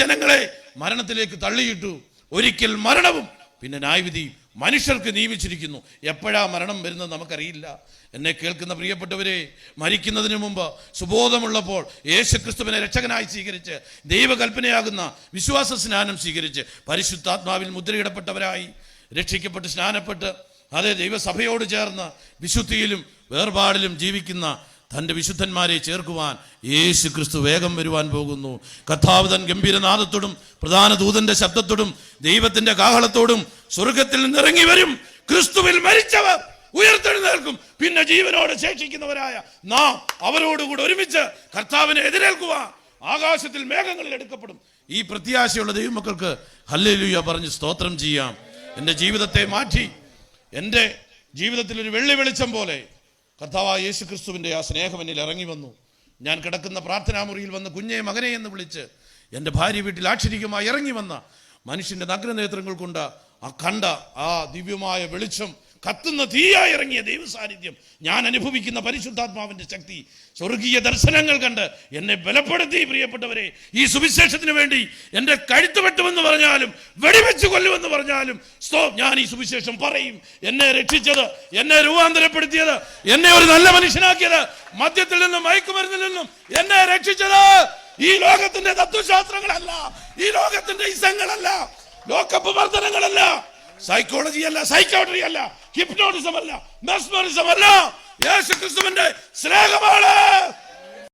ജനങ്ങളെ മരണത്തിലേക്ക് തള്ളിയിട്ടു. ഒരിക്കൽ മരണവും പിന്നെ ന്യായവിധി മനുഷ്യർക്ക് നിയമിച്ചിരിക്കുന്നു. എപ്പോഴാ മരണം വരുന്നത് നമുക്കറിയില്ല. എന്നെ കേൾക്കുന്ന പ്രിയപ്പെട്ടവരെ മരിക്കുന്നതിന് മുമ്പ് സുബോധമുള്ളപ്പോൾ യേശുക്രിസ്തുവിനെ രക്ഷകനായി സ്വീകരിച്ച് ദൈവകൽപ്പനയാകുന്ന വിശ്വാസ സ്നാനം സ്വീകരിച്ച് പരിശുദ്ധാത്മാവിൽ മുദ്രയിടപ്പെട്ടവരായി രക്ഷിക്കപ്പെട്ട് സ്നാനപ്പെട്ട് അതേ ദൈവസഭയോട് ചേർന്ന് വിശുദ്ധിയിലും വേർപാടിലും ജീവിക്കുന്ന തന്റെ വിശുദ്ധന്മാരെ ചേർക്കുവാൻ യേശു ക്രിസ്തു വേഗം വരുവാൻ പോകുന്നു. കർത്താവ് തൻ ഗംഭീരനാദത്തോടും പ്രധാന ദൂതന്റെ ശബ്ദത്തോടും ദൈവത്തിന്റെ കാഹളത്തോടും സ്വർഗത്തിൽ നിന്നിറങ്ങി വരും. ക്രിസ്തുവിൽ മരിച്ചവർ ഉയർത്തെഴുന്നേൽക്കും. പിന്നെ ജീവനോട് ശേഷിക്കുന്നവരായ നാം അവരോടുകൂടെ ഒരുമിച്ച് കർത്താവിനെ എതിരേൽക്കുക ആകാശത്തിൽ മേഘങ്ങളിൽ എടുക്കപ്പെടും. ഈ പ്രത്യാശയുള്ള ദൈവമക്കൾക്ക് ഹല്ലേലൂയ പറഞ്ഞ് സ്തോത്രം ചെയ്യാം. എന്റെ ജീവിതത്തെ മാറ്റി. എന്റെ ജീവിതത്തിൽ ഒരു വെള്ളി വെളിച്ചം പോലെ കർത്താവായ യേശു ക്രിസ്തുവിന്റെ ആ സ്നേഹം എന്നിൽ ഇറങ്ങി വന്നു. ഞാൻ കിടക്കുന്ന പ്രാർത്ഥനാമുറിയിൽ വന്ന് കുഞ്ഞെ മകനെ എന്ന് വിളിച്ച് എന്റെ ഭാര്യ വീട്ടിൽ ആക്ഷരികമായി ഇറങ്ങി വന്ന മനുഷ്യന്റെ നഗ്നനേത്രങ്ങൾ കൊണ്ട് ആ കണ്ട ആ ദിവ്യമായ വെളിച്ചം കത്തുന്ന തീയായി ഇറങ്ങിയ ദൈവസാന്നിധ്യം. ഞാൻ അനുഭവിക്കുന്ന പരിശുദ്ധാത്മാവിന്റെ ശക്തി. സ്വർഗീയ ദർശനങ്ങൾ കണ്ട് എന്നെ ബലപ്പെടുത്തി പ്രിയപ്പെട്ടവരെ. ഈ സുവിശേഷത്തിന് വേണ്ടി എന്റെ കഴുത്ത് വെട്ടുമെന്ന് പറഞ്ഞാലും വെടിവെച്ച് കൊല്ലുമെന്ന് പറഞ്ഞാലും സ്തോ ഞാൻ ഈ സുവിശേഷം പറയും. എന്നെ രക്ഷിച്ചത് എന്നെ രൂപാന്തരപ്പെടുത്തിയത് എന്നെ ഒരു നല്ല മനുഷ്യനാക്കിയത് മദ്യത്തിൽ നിന്നും മയക്കുമരുന്നിൽ നിന്നും എന്നെ രക്ഷിച്ചത് ഈ ലോകത്തിന്റെ തത്വശാസ്ത്രങ്ങളല്ല ഈ ലോകത്തിന്റെ ഇസങ്ങളല്ല ലോകപ്പ് വർധനങ്ങളല്ല. സൈക്കോളജി അല്ല സൈക്കോട്രി അല്ല ഹിപ്നോട്ടിസം അല്ല മെസ്മറിസം അല്ല. യേശുക്രിസ്തുവിന്റെ സ്നേഹമാണ്.